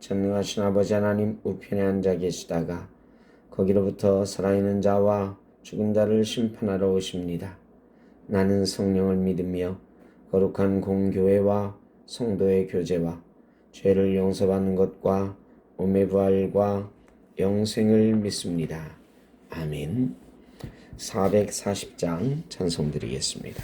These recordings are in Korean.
전능하신 아버지 하나님 우편에 앉아 계시다가 거기로부터 살아있는 자와 죽은 자를 심판하러 오십니다. 나는 성령을 믿으며 거룩한 공교회와 성도의 교제와 죄를 용서받는 것과 몸의 부활과 영생을 믿습니다. 아멘. 440장 찬송 드리겠습니다.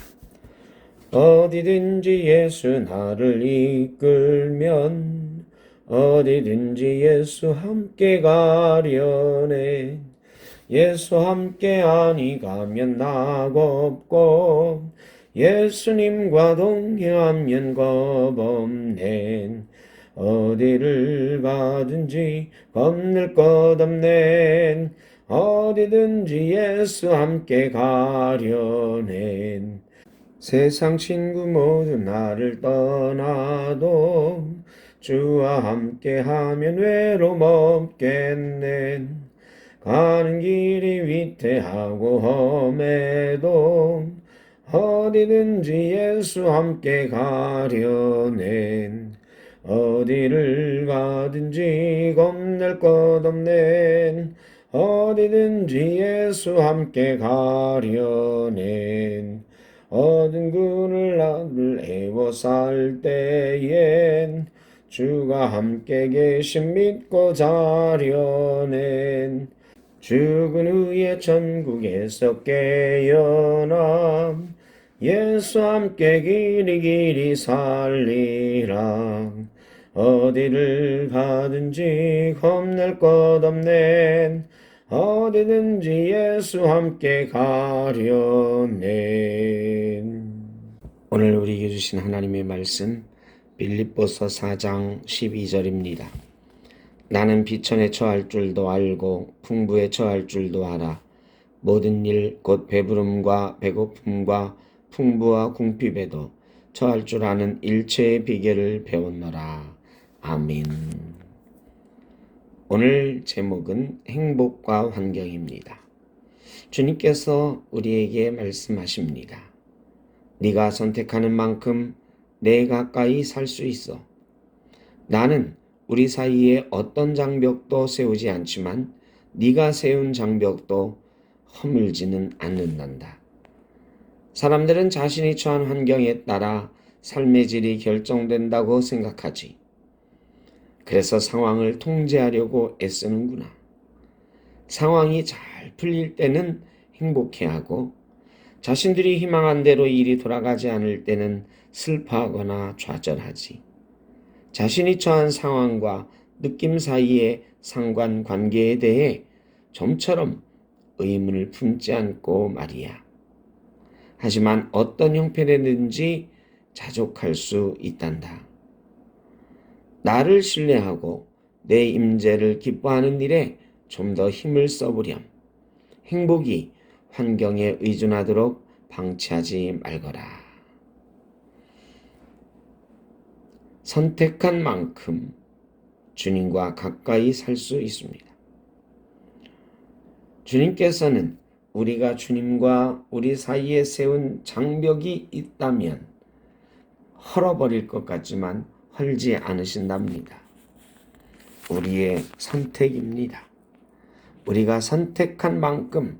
어디든지 예수 나를 이끌면 어디든지 예수 함께 가려네. 예수 함께 아니 가면 나겁고 예수님과 동행하면 겁없네. 어디를 가든지 겁낼 것 없네. 어디든지 예수 함께 가려네. 세상 친구 모두 나를 떠나도 주와 함께하면 외로움 없겠네. 가는 길이 위태하고 험해도 어디든지 예수 함께 가려네. 어디를 가든지 겁낼 것 없네. 어디든지 예수 함께 가려네. 어둠 나를 애워 살 때엔 주가 함께 계심 믿고 자려낸 죽은 후에 천국에서 깨어나 예수 함께 길이 길이 살리라. 어디를 가든지 겁낼 것 없네 어디든지 예수 함께 가려네 오늘 우리에게 주신 하나님의 말씀 빌립보서 4장 12절입니다. 나는 비천에 처할 줄도 알고 풍부에 처할 줄도 알아 모든 일 곧 배부름과 배고픔과 풍부와 궁핍에도 처할 줄 아는 일체의 비결을 배웠노라. 아멘. 오늘 제목은 행복과 환경입니다. 주님께서 우리에게 말씀하십니다. 네가 선택하는 만큼 내 가까이 살 수 있어. 나는 우리 사이에 어떤 장벽도 세우지 않지만 네가 세운 장벽도 허물지는 않는단다. 사람들은 자신이 처한 환경에 따라 삶의 질이 결정된다고 생각하지. 그래서 상황을 통제하려고 애쓰는구나. 상황이 잘 풀릴 때는 행복해하고 자신들이 희망한 대로 일이 돌아가지 않을 때는 슬퍼하거나 좌절하지. 자신이 처한 상황과 느낌 사이의 상관 관계에 대해 좀처럼 의문을 품지 않고 말이야. 하지만 어떤 형편이든지 자족할 수 있단다. 나를 신뢰하고 내 임재를 기뻐하는 일에 좀 더 힘을 써보렴. 행복이 환경에 의존하도록 방치하지 말거라. 선택한 만큼 주님과 가까이 살 수 있습니다. 주님께서는 우리가 주님과 우리 사이에 세운 장벽이 있다면 헐어버릴 것 같지만 헐지 않으신답니다. 우리의 선택입니다. 우리가 선택한 만큼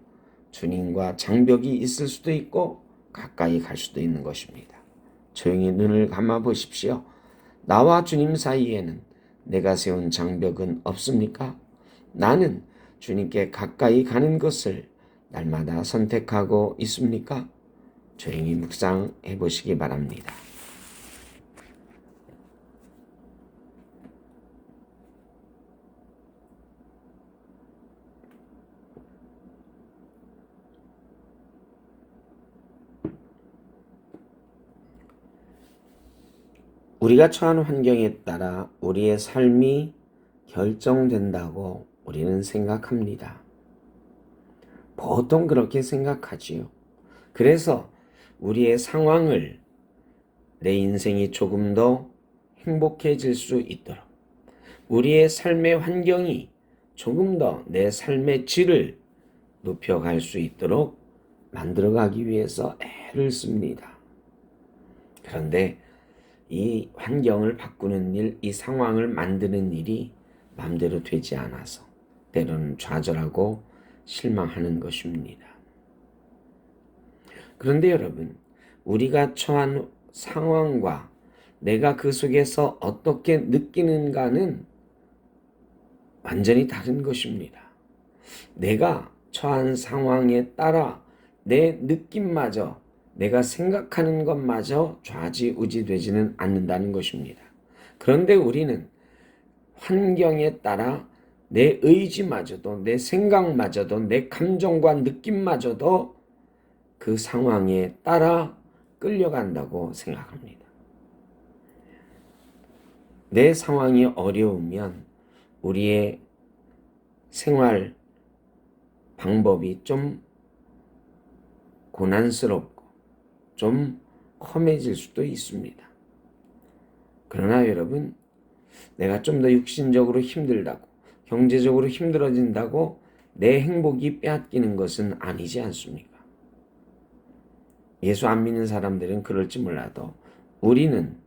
주님과 장벽이 있을 수도 있고 가까이 갈 수도 있는 것입니다. 조용히 눈을 감아 보십시오. 나와 주님 사이에는 내가 세운 장벽은 없습니까? 나는 주님께 가까이 가는 것을 날마다 선택하고 있습니까? 조용히 묵상해 보시기 바랍니다. 우리가 처한 환경에 따라 우리의 삶이 결정된다고 우리는 생각합니다. 보통 그렇게 생각하지요. 그래서 우리의 상황을 내 인생이 조금 더 행복해질 수 있도록 우리의 삶의 환경이 조금 더 내 삶의 질을 높여갈 수 있도록 만들어가기 위해서 애를 씁니다. 그런데 이 환경을 바꾸는 일, 이 상황을 만드는 일이 마음대로 되지 않아서 때로는 좌절하고 실망하는 것입니다. 그런데 여러분, 우리가 처한 상황과 내가 그 속에서 어떻게 느끼는가는 완전히 다른 것입니다. 내가 처한 상황에 따라 내 느낌마저 내가 생각하는 것마저 좌지우지되지는 않는다는 것입니다. 그런데 우리는 환경에 따라 내 의지마저도 내 생각마저도 내 감정과 느낌마저도 그 상황에 따라 끌려간다고 생각합니다. 내 상황이 어려우면 우리의 생활 방법이 좀 고난스럽고 좀 험해질 수도 있습니다. 그러나 여러분, 내가 좀 더 육신적으로 힘들다고, 경제적으로 힘들어진다고 내 행복이 빼앗기는 것은 아니지 않습니까? 예수 안 믿는 사람들은 그럴지 몰라도 우리는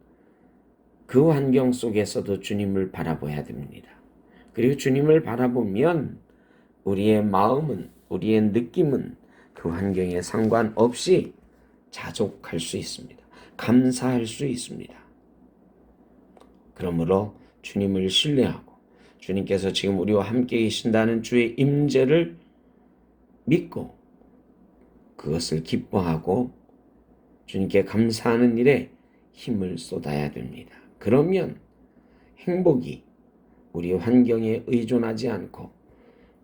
그 환경 속에서도 주님을 바라봐야 됩니다. 그리고 주님을 바라보면 우리의 마음은, 우리의 느낌은 그 환경에 상관없이 자족할 수 있습니다. 감사할 수 있습니다. 그러므로 주님을 신뢰하고 주님께서 지금 우리와 함께 계신다는 주의 임재를 믿고 그것을 기뻐하고 주님께 감사하는 일에 힘을 쏟아야 됩니다. 그러면 행복이 우리 환경에 의존하지 않고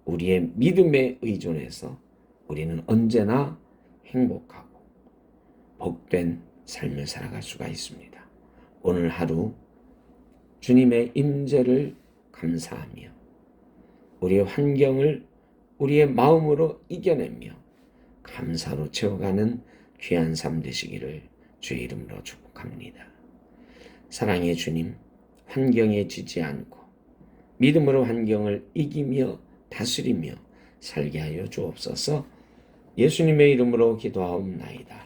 우리의 믿음에 의존해서 우리는 언제나 행복하고 복된 삶을 살아갈 수가 있습니다. 오늘 하루 주님의 임재를 감사하며 우리의 환경을 우리의 마음으로 이겨내며 감사로 채워가는 귀한 삶 되시기를 주의 이름으로 축복합니다. 사랑의 주님, 환경에 지지 않고 믿음으로 환경을 이기며 다스리며 살게 하여 주옵소서 예수님의 이름으로 기도하옵나이다.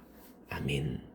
아멘.